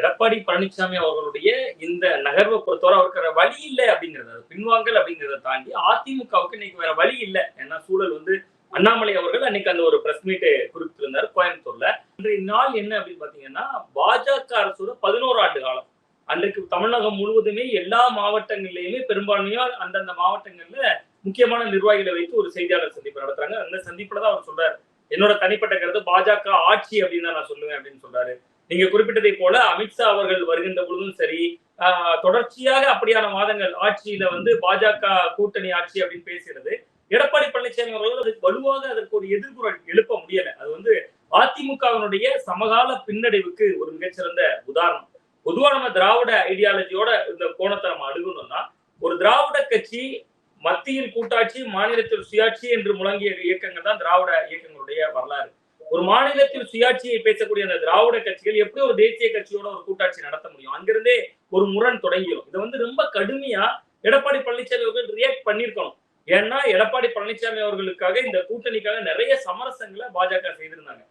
எடப்பாடி பழனிசாமி அவர்களுடைய இந்த நகர்வை பொறுத்தவரை அவருக்கு வழி இல்லை அப்படிங்கிறத. பின்வாங்கல் அப்படிங்கிறத தாண்டி அதிமுகவுக்கு இன்னைக்கு வேற வழி இல்லை. ஏன்னா சூழல் வந்து அண்ணாமலை அவர்கள் அன்னைக்கு அந்த ஒரு பிரஸ் மீட்டு குறிப்பிட்டிருந்தார் கோயம்புத்தூர்ல. இன்றைய நாள் என்ன அப்படின்னு பாத்தீங்கன்னா பாஜக அரசோட பதினோரு ஆண்டு காலம். அன்றைக்கு தமிழகம் முழுவதுமே எல்லா மாவட்டங்கள்லயுமே பெரும்பான்மையா அந்தந்த மாவட்டங்கள்ல முக்கியமான நிர்வாகிகளை வைத்து ஒரு செய்தியாளர் சந்திப்பு நடத்துறாங்க. அந்த சந்திப்புல தான் அவர் சொல்றாரு என்னோட தனிப்பட்ட கருத்து பாஜக ஆட்சி அப்படின்னு தான் நான் சொல்லுவேன் அப்படின்னு சொல்றாரு. நீங்க குறிப்பிட்டதை போல அமித்ஷா அவர்கள் வருகின்ற பொழுதும் சரி ஆஹ், தொடர்ச்சியாக அப்படியான வாதங்கள் ஆட்சியில வந்து பாஜக கூட்டணி ஆட்சி அப்படின்னு பேசுகிறது எடப்பாடி பழனிசாமி அவர்கள் அதுக்கு வலுவாக அதற்கு ஒரு எதிர்குரல் எழுப்ப முடியல. அது வந்து அதிமுகவினுடைய சமகால பின்னடைவுக்கு ஒரு மிகச்சிறந்த உதாரணம். பொதுவா நம்ம திராவிட ஐடியாலஜியோட இந்த கோணத்தை நம்ம அணுகணும்னா ஒரு திராவிட கட்சி மத்தியில் கூட்டாட்சி மாநிலத்தில் சுயாட்சி என்று முழங்கிய இயக்கங்கள் தான் திராவிட இயக்கங்களுடைய வரலாறு. ஒரு மாநிலத்தில் சுயாட்சியை பேசக்கூடிய அந்த திராவிட கட்சிகள் எப்படி ஒரு தேசிய கட்சியோட ஒரு கூட்டாட்சி நடத்த முடியும். அங்கிருந்தே ஒரு முரண் தொடங்கிடும். இதை வந்து ரொம்ப கடுமையா எடப்பாடி பழனிசாமி அவர்கள் ரியாக்ட் பண்ணியிருக்கணும். ஏன்னா எடப்பாடி பழனிசாமி அவர்களுக்காக இந்த கூட்டணிக்காக நிறைய சமரசங்களை பாஜக செய்திருந்தாங்க.